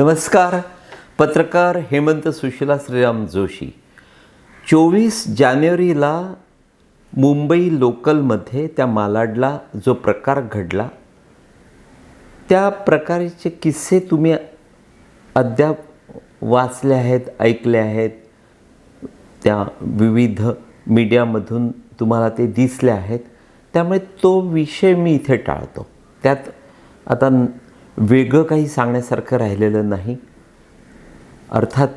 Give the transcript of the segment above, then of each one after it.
नमस्कार. पत्रकार हेमंत सुशीला श्रीराम जोशी. चोवीस जानेवारीला मुंबई लोकलमध्ये त्या मालाडला जो प्रकार घडला त्या प्रकारचे किस्से तुम्ही अद्याप वाचले आहेत ऐकले आहेत. त्या विविध मीडियामधून तुम्हाला ते दिसले आहेत. त्यामुळे तो विषय मी इथे टाळतो. त्यात आता वेगळं काही सांगण्यासारखं राहिलेलं नाही. अर्थात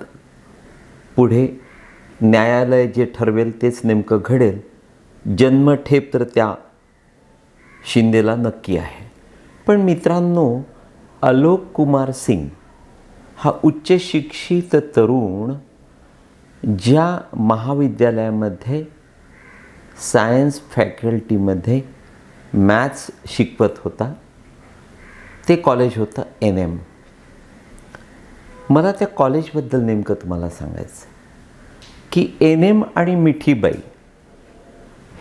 पुढे न्यायालय जे ठरवेल तेच नेमकं घडेल. जन्मठेप तर त्या शिंदेला नक्की आहे. पण मित्रांनो अलोक कुमार सिंग हा उच्च शिक्षित तरुण ज्या महाविद्यालयामध्ये सायन्स फॅकल्टीमध्ये मॅथ्स शिकवत होता ते कॉलेज होतं एन एम मला त्या कॉलेजबद्दल नेमकं तुम्हाला सांगायचं की एन एम आणि मिठीबाई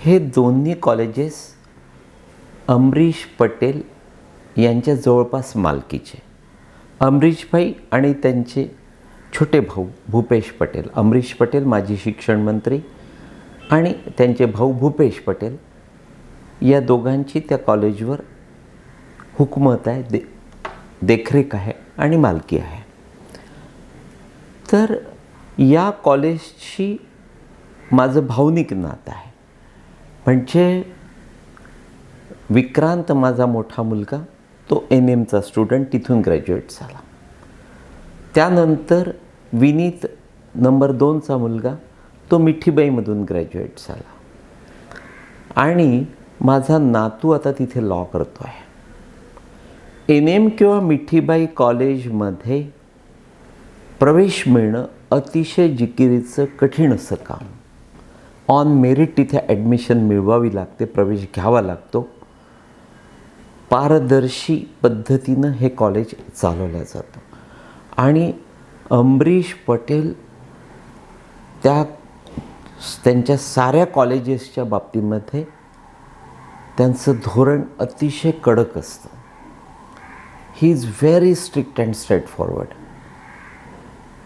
हे दोन्ही कॉलेजेस अमरीश पटेल यांच्या जवळपास मालकीचे. अमरीशभाई आणि त्यांचे छोटे भाऊ भूपेश पटेल. अमरीश पटेल माजी शिक्षण मंत्री आणि त्यांचे भाऊ भूपेश पटेल या दोघांची त्या कॉलेजवर हुकमत आहे दे देखरेख आहे आणि मालकी आहे. तर या कॉलेजशी माझं भावनिक नातं आहे. म्हणजे विक्रांत माझा मोठा मुलगा तो एन एमचा स्टुडंट तिथून ग्रॅज्युएट झाला. त्यानंतर विनीत नंबर दोनचा मुलगा तो मिठीबाईमधून ग्रॅज्युएट झाला. आणि माझा नातू आता तिथे लॉ करतो आहे एन एम किंवा मिठीबाई कॉलेजमध्ये प्रवेश मिळणं अतिशय जिकिरीचं कठीण असं काम. ऑन मेरिट तिथे ॲडमिशन मिळवावी लागते प्रवेश घ्यावा लागतो. पारदर्शी पद्धतीनं हे कॉलेज चालवलं जातं. आणि अमरीश पटेल त्या त्यांच्या साऱ्या कॉलेजेसच्या बाबतीमध्ये त्यांचं धोरण अतिशय कडक असतं. He is very strict and straight forward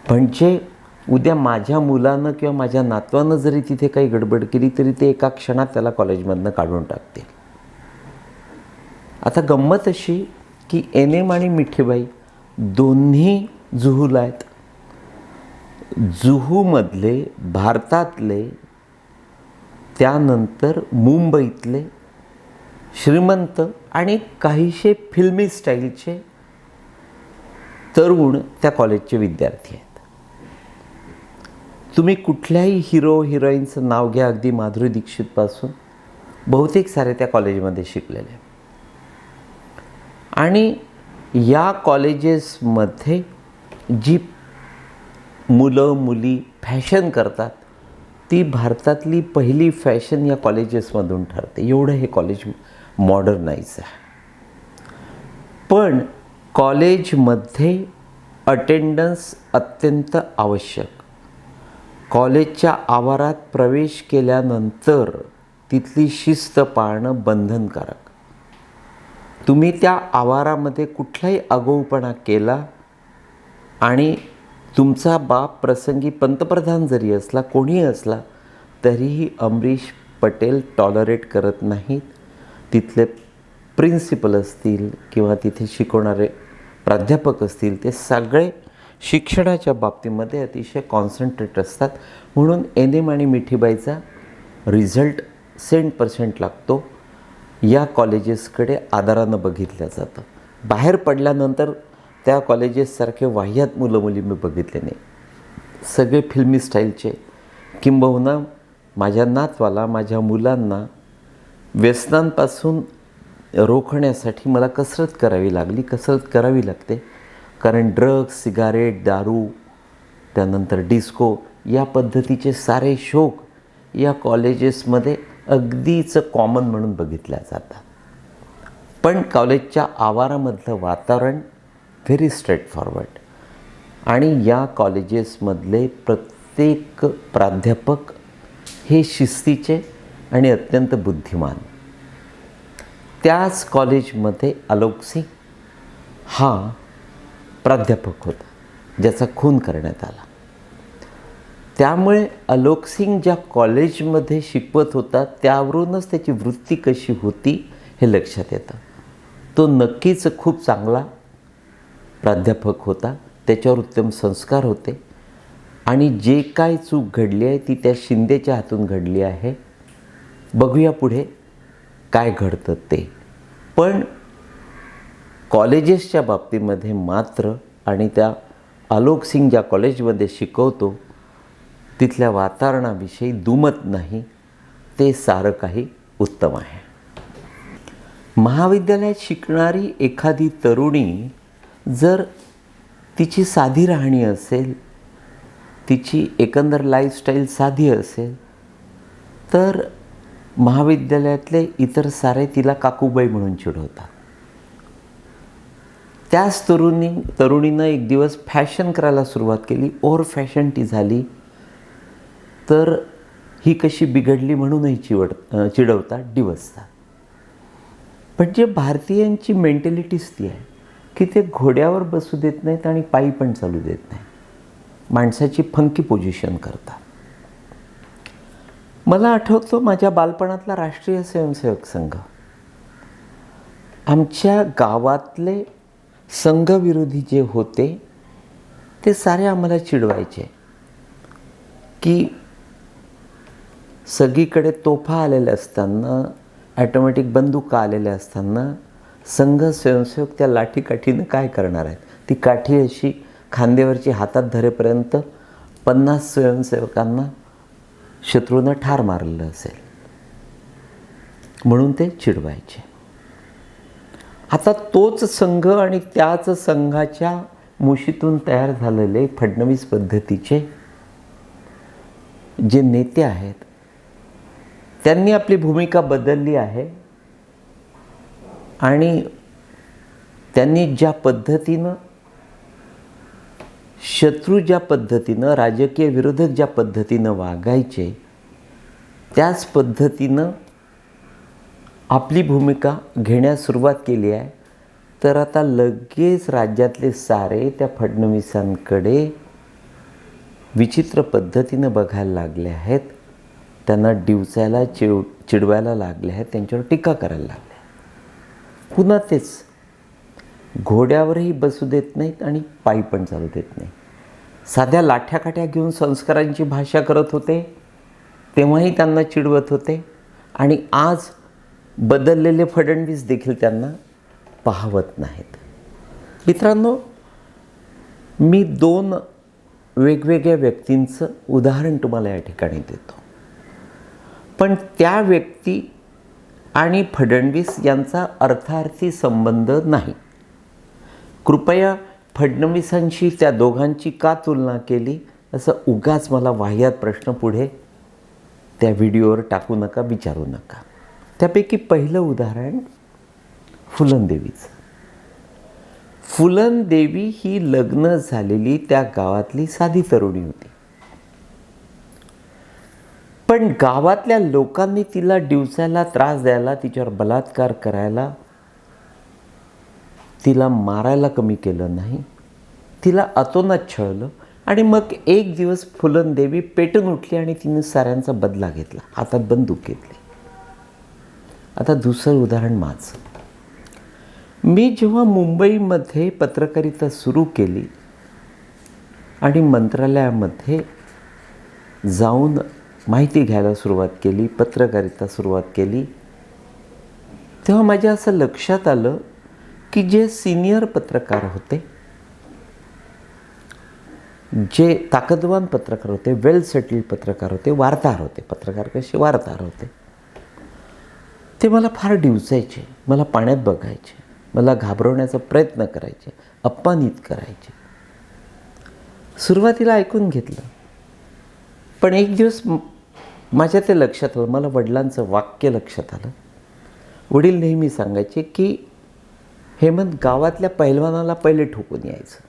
म्हणजे उद्या माझ्या मुलानं किंवा माझ्या नातवानं जरी तिथे काही गडबड केली तरी ते एका क्षणात त्याला कॉलेजमधनं काढून टाकतील. आता गंमत अशी की एन एम आणि मिठीबाई दोन्ही जुहूला आहेत. जुहूमधले भारतातले त्यानंतर मुंबईतले श्रीमंत आणि काहीशे फिल्मी स्टाईलचे तरुण त्या कॉलेजचे विद्यार्थी आहेत. तुम्ही कुठल्याही हिरो हिरोईनचं नाव घ्या अगदी माधुरी दीक्षितपासून बहुतेक सारे त्या कॉलेजमध्ये शिकलेले आणि या कॉलेजेसमध्ये जी मुलं मुली फॅशन करतात ती भारतातली पहिली फॅशन या कॉलेजेसमधून ठरते. एवढं हे कॉलेज मॉडर्नाईज आहे. पण कॉलेजमध्ये अटेंडन्स अत्यंत आवश्यक. कॉलेजच्या आवारात प्रवेश केल्यानंतर तिथली शिस्त पाळणं बंधनकारक. तुम्ही त्या आवारामध्ये कुठलाही आगाऊपणा केला आणि तुमचा बाप प्रसंगी पंतप्रधान जरी असला कोणीही असला तरीही अमरीश पटेल टॉलरेट करत नाहीत. तिथले प्रिन्सिपल असतील किंवा तिथे शिकवणारे प्राध्यापक असतील ते सगळे शिक्षणाच्या बाबतीमध्ये अतिशय कॉन्सन्ट्रेट असतात. म्हणून एन एम आणि मिठीबाईचा रिझल्ट सेंट पर्सेंट लागतो. या कॉलेजेसकडे आदरानं बघितलं जातं. बाहेर पडल्यानंतर त्या कॉलेजेससारखे वाह्यात मुलं मुली मी बघितले नाही. सगळे फिल्मी स्टाईलचे. किंबहुना माझ्या नातवाला माझ्या मुलांना व्यसनांपासून रोखण्यासाठी मला कसरत करावी लागली. कसरत करावी लागते. कारण ड्रग्स सिगारेट दारू त्यानंतर डिस्को या पद्धतीचे सारे शोक या कॉलेजेसमध्ये अगदीच कॉमन म्हणून बघितल्या जातात. पण कॉलेजच्या आवारामधलं वातावरण व्हेरी स्ट्रेट फॉरवर्ड आणि या कॉलेजेसमधले प्रत्येक प्राध्यापक हे शिस्तीचे आणि अत्यंत बुद्धिमान. त्याच कॉलेजमध्ये आलोक सिंग हा प्राध्यापक होता ज्याचा खून करण्यात आला. त्यामुळे अलोक सिंग ज्या कॉलेजमध्ये शिकवत होता त्यावरूनच त्याची वृत्ती कशी होती हे लक्षात येतं. तो नक्कीच खूप चांगला प्राध्यापक होता त्याच्यावर उत्तम संस्कार होते आणि जे काय चूक घडली आहे ती त्या शिंदेच्या हातून घडली आहे. बघूया पुढे काय घडतं ते. पण कॉलेजेसच्या बाबतीमध्ये मात्र आणि त्या आलोक सिंग ज्या कॉलेजमध्ये शिकवतो तिथल्या वातावरणाविषयी दुमत नाही ते सारं काही उत्तम आहे. महाविद्यालयात शिकणारी एखादी तरुणी जर तिची साधी राहणी असेल तिची एकंदर लाईफस्टाईल साधी असेल तर महाविद्यालयातले इतर सारे तिला काकूबाई म्हणून चिडवतात. त्याच तरुणी तरुणीनं एक दिवस फॅशन करायला सुरुवात केली. ओव्हर फॅशन ती झाली. तर ही कशी बिघडली म्हणूनही चिवड चिडवतात डिवसतात पण जे भारतीयांची मेंटॅलिटीच ती आहे की ते घोड्यावर बसू देत नाहीत आणि पायी पण चालू देत नाही माणसाची फंकी पोझिशन करतात. मला आठवतो माझ्या बालपणातला राष्ट्रीय स्वयंसेवक संघ. आमच्या गावातले संघविरोधी जे होते ते सारे आम्हाला चिडवायचे. की सगळीकडे तोफा आलेल्या असताना ॲटोमॅटिक बंदुका आलेल्या असताना संघ स्वयंसेवक त्या लाठीकाठीनं काय करणार आहेत? ती काठी अशी खांद्यावरची हातात धरेपर्यंत पन्नास स्वयंसेवकांना शत्रूनं ठार मारलेलं असेल. म्हणून ते चिडवायचे. आता तोच संघ आणि त्याच संघाच्या मुशीतून तयार झालेले फडणवीस पद्धतीचे जे नेते आहेत त्यांनी आपली भूमिका बदलली आहे आणि त्यांनी ज्या पद्धतीनं शत्रू ज्या पद्धतीनं राजकीय विरोधक ज्या पद्धतीनं वागायचे त्याच पद्धतीनं आपली भूमिका घेण्यास सुरुवात केली आहे. तर आता लगेच राज्यातले सारे त्या फडणवीसांकडे विचित्र पद्धतीनं बघायला लागले आहेत. त्यांना डिवचायला चिड चिडवायला लागले आहेत. त्यांच्यावर टीका करायला लागले आहेत. पुन्हा तेच घोड्यावरही बसू देत नाहीत आणि पायी पण चालू देत नाही. साध्या लाठ्याकाठ्या घेऊन संस्कारांची भाषा करत होते तेव्हाही त्यांना चिडवत होते आणि आज बदललेले फडणवीस देखील त्यांना पाहवत नाहीत. मित्रांनो मी दोन वेगवेगळ्या व्यक्तींचं उदाहरण तुम्हाला या ठिकाणी देतो. पण त्या व्यक्ती आणि फडणवीस यांचा अर्थार्थी संबंध नाही. कृपया फडणवीसांशी त्या दोघांची का तुलना केली? असं उगाच मला वाह्यात प्रश्न पुढे त्या व्हिडिओवर टाकू नका विचारू नका. त्यापैकी पहिलं उदाहरण फुलनदेवीचं फुलनदेवी ही लग्न झालेली त्या गावातली साधी तरुणी होती. पण गावातल्या लोकांनी तिला दिवसाला त्रास द्यायला तिच्यावर बलात्कार करायला तिला मारायला कमी केलं नाही तिला अतोनात छळलं आणि मग एक दिवस फुलनदेवी पेटून उठली आणि तिने साऱ्यांचा बदला घेतला हातात बंदूक घेतली. आता दुसरं उदाहरण माझं. मी जेव्हा मुंबईमध्ये पत्रकारिता सुरू केली आणि मंत्रालयामध्ये जाऊन माहिती घ्यायला सुरुवात केली पत्रकारिता सुरुवात केली तेव्हा माझ्या असं लक्षात आलं की जे सिनियर पत्रकार होते जे ताकदवान पत्रकार होते वेल सेटल्ड पत्रकार होते वार्ताहर होते पत्रकार कसे वार्ताहर होते ते मला फार डिवचायचे मला पाण्यात बघायचे मला घाबरवण्याचा प्रयत्न करायचे अपमानित करायचे. सुरुवातीला ऐकून घेतलं. पण एक दिवस माझ्या ते लक्षात आलं मला वडिलांचं वाक्य लक्षात आलं. वडील नेहमी सांगायचे की हेमंत गावातल्या पैलवानाला पहिले ठोकून यायचं.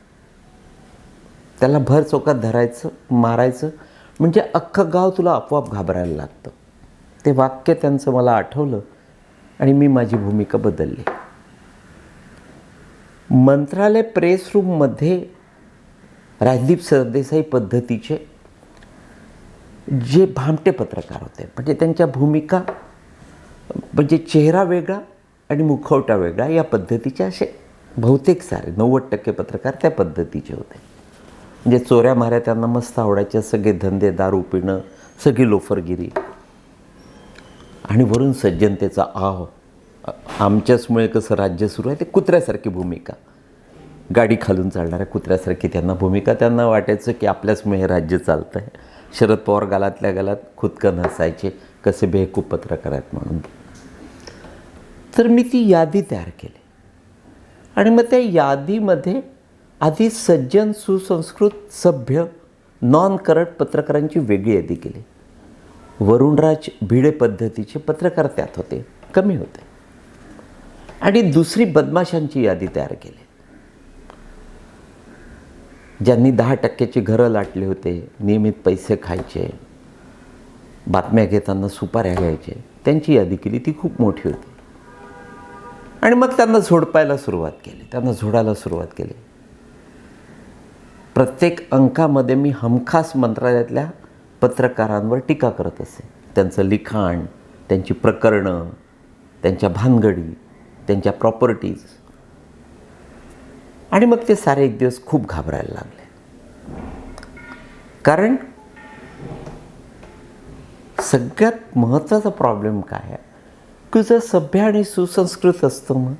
त्याला भर चौकात धरायचं मारायचं. म्हणजे अख्खं गाव तुला आपोआप घाबरायला लागतं. ते वाक्य त्यांचं मला आठवलं आणि मी माझी भूमिका बदलली. मंत्रालय प्रेस रूममध्ये राजदीप सरदेसाई पद्धतीचे जे भामटे पत्रकार होते म्हणजे त्यांच्या भूमिका म्हणजे चेहरा वेगळा आणि मुखवटा वेगळा. या पद्धतीचे असे बहुतेक सारे नव्वद टक्के पत्रकार त्या पद्धतीचे होते. म्हणजे चोऱ्या माऱ्या त्यांना मस्त आवडायच्या सगळे धंदे दारू पिणं सगळी लोफरगिरी. आणि वरून सज्जनतेचा आह आमच्याचमुळे कसं राज्य सुरू आहे ते कुत्र्यासारखी भूमिका. गाडी खालून चालणाऱ्या कुत्र्यासारखी त्यांना भूमिका. त्यांना वाटायचं की आपल्याचमुळे हे राज्य चालतं आहे शरद पवार गालातल्या गालात खुदकन हसायचे कसे बेहकूब पत्रकार आहेत म्हणून. तर मी ती यादी तयार केली. आणि मग त्या यादीमध्ये आधी सज्जन सुसंस्कृत सभ्य नॉन करट पत्रकारांची वेगळी यादी केली. वरुणराज भिडे पद्धतीचे पत्रकार त्यात होते कमी होते. आणि दुसरी बदमाशांची यादी तयार केली. ज्यांनी दहा टक्क्याची घरं लाटली होते नियमित पैसे खायचे बातम्या घेताना सुपाऱ्या घ्यायचे त्यांची यादी केली ती खूप मोठी होती. आणि मग त्यांना झोडपायला सुरुवात केली. त्यांना झोडायला सुरुवात केली. प्रत्येक अंकामध्ये मी हमखास मंत्रालयातल्या पत्रकारांवर टीका करत असे. त्यांचं लिखाण त्यांची प्रकरणं त्यांच्या भानगडी त्यांच्या प्रॉपर्टीज आणि मग ते सारे एक दिवस खूप घाबरायला लागले. कारण सगळ्यात महत्त्वाचा प्रॉब्लेम काय आहे जर सभ्य आणि सुसंस्कृत असतं मग.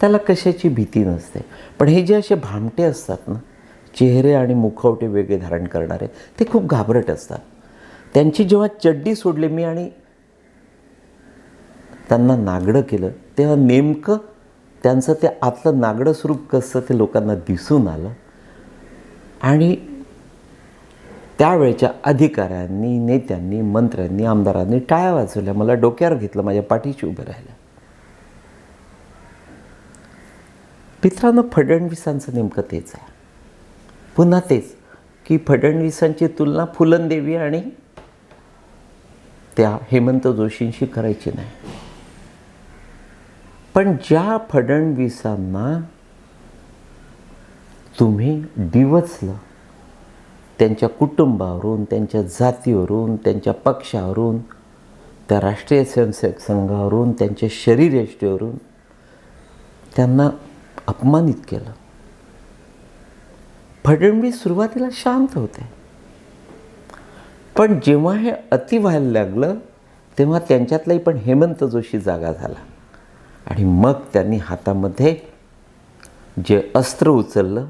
त्याला कशाची भीती नसते. पण हे जे असे भामटे असतात ना चेहरे आणि मुखवटे वेगळे धारण करणारे ते खूप घाबरट असतात. त्यांची जेव्हा चड्डी सोडली मी आणि त्यांना नागडं केलं तेव्हा नेमकं त्यांचं ते आतलं नागडं स्वरूप कसं ते लोकांना दिसून आलं. आणि त्यावेळच्या अधिकाऱ्यांनी नेत्यांनी मंत्र्यांनी आमदारांनी टाळ्या वाजवल्या. मला डोक्यावर घेतलं माझ्या पाठीशी उभं राहिलं. मित्रांनो फडणवीसांचं नेमकं तेच आहे. पुन्हा तेच की फडणवीसांची तुलना फुलनदेवी आणि त्या हेमंत जोशींशी करायची नाही. पण ज्या फडणवीसांना तुम्ही डिवचलं त्यांच्या कुटुंबावरून त्यांच्या जातीवरून त्यांच्या पक्षावरून त्या राष्ट्रीय स्वयंसेवक संघावरून त्यांच्या शरीरयष्टीवरून त्यांना अपमानित केलं. फडणवीस सुरुवातीला शांत होते. पण जेव्हा हे अति व्हायला लागलं तेव्हा त्यांच्यातलाही पण हेमंत जोशी जागा झाला. आणि मग त्यांनी हातामध्ये जे अस्त्र उचललं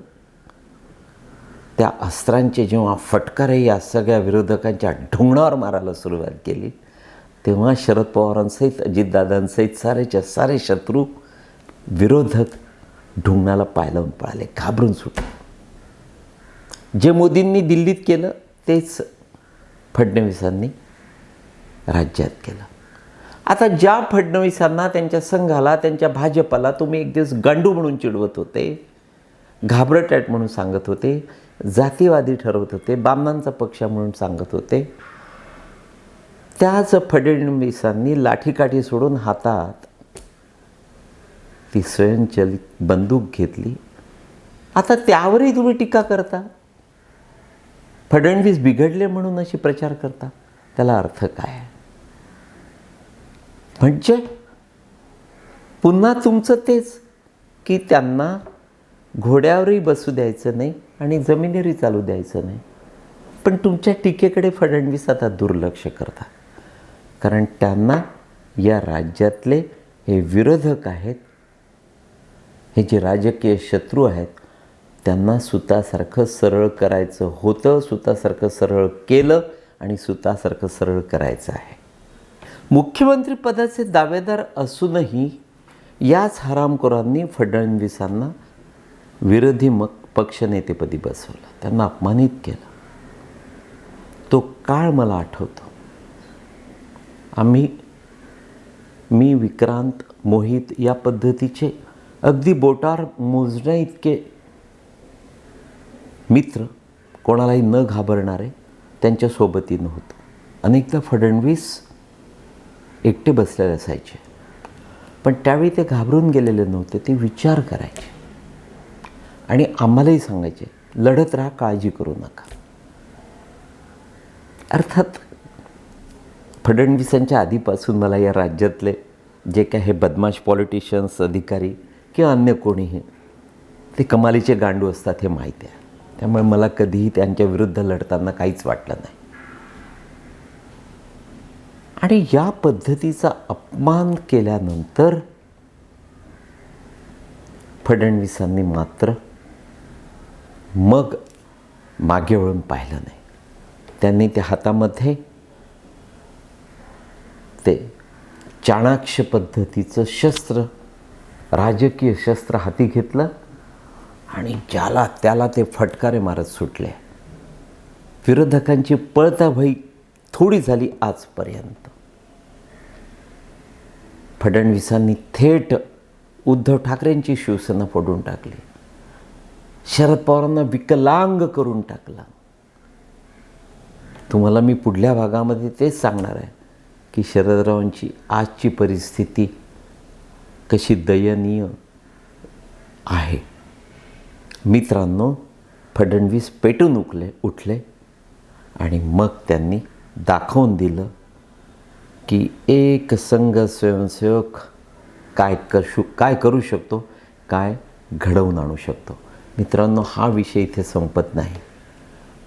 त्या अस्त्रांचे जेव्हा फटकारे या सगळ्या विरोधकांच्या ढुंगणावर मारायला सुरुवात केली तेव्हा शरद पवारांसहित अजितदादांसहित सारेच्या सारे शत्रू विरोधक ढुंगणाला पाय लावून पळाले घाबरून सुटले. जे मोदींनी दिल्लीत केलं तेच फडणवीसांनी राज्यात केलं. आता ज्या फडणवीसांना त्यांच्या संघाला त्यांच्या भाजपाला तुम्ही एक दिवस गांडू म्हणून चिडवत होते घाबरटॅट म्हणून सांगत होते जातीवादी ठरवत होते बामनांचा पक्ष म्हणून सांगत होते. त्याच फडणवीसांनी लाठीकाठी सोडून हातात ती स्वयंचलित बंदूक घेतली. आता त्यावरही तुम्ही टीका करता? फडणवीस बिघडले म्हणून अशी प्रचार करता? त्याला अर्थ काय? म्हणजे पुन्हा तुमचं तेच की त्यांना घोड्यावरही बसू द्यायचं नाही आणि जमिनीरी चालू द्यायचं नाही. पण तुमच्या टीकेकडे फडणवीस आता दुर्लक्ष करतात. कारण त्यांना या राज्यातले हे विरोधक आहेत हे जे राजकीय शत्रू आहेत त्यांना सुतासारखं सरळ करायचं होतं सुतासारखं सरळ केलं आणि सुतासारखं सरळ करायचं आहे. मुख्यमंत्रीपदाचे दावेदार असूनही याच हरामखोरांनी फडणवीसांना विरोधी मग पक्षनेतेपदी बसवलं. त्यांना अपमानित केलं. तो काळ मला आठवतो. आम्ही मी विक्रांत मोहित या पद्धतीचे अगदी बोटार मोजण्या इतके मित्र कोणालाही न घाबरणारे त्यांच्या सोबतीनं होतं अनेकदा फडणवीस एकटे बसलेले असायचे. पण त्यावेळी ते घाबरून गेलेले नव्हते ते विचार करायचे. आणि आम्हालाही सांगायचे लढत राहा काळजी करू नका. अर्थात फडणवीसांच्या आधीपासून मला या राज्यातले जे काय हे बदमाश पॉलिटिशियन्स अधिकारी किंवा अन्य कोणीही ते कमालीचे गांडू असतात हे माहीत आहे. त्यामुळे मला कधीही त्यांच्या विरुद्ध लढताना काहीच वाटलं नाही. आणि या पद्धतीचा अपमान केल्यानंतर फडणवीसांनी मात्र मग मागे वळून पाहिलं नाही. त्यांनी त्या हातामध्ये ते चाणाक्ष पद्धतीचं शस्त्र राजकीय शस्त्र हाती घेतलं आणि ज्याला त्याला ते फटकारे मारत सुटले. विरोधकांची पळताभई थोडी झाली आजपर्यंत. फडणवीसांनी थेट उद्धव ठाकरेंची शिवसेना फोडून टाकली. शरद पवारांना विकलांग करून टाकला. तुम्हाला मी पुढल्या भागामध्ये तेच सांगणार आहे की शरदरावांची आजची परिस्थिती कशी दयनीय आहे. मित्रांनो फडणवीस पेटून उठले उठले आणि मग त्यांनी दाखवून दिलं की एक संघ स्वयंसेवक काय करू काय करू शकतो काय घडवून आणू शकतो. मित्रांनो हा विषय इथे संपत नाही.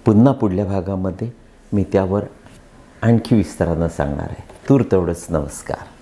पुन्हा पुढल्या भागामध्ये मी त्यावर आणखी विस्तारानं सांगणार आहे. तूर तेवढंच नमस्कार.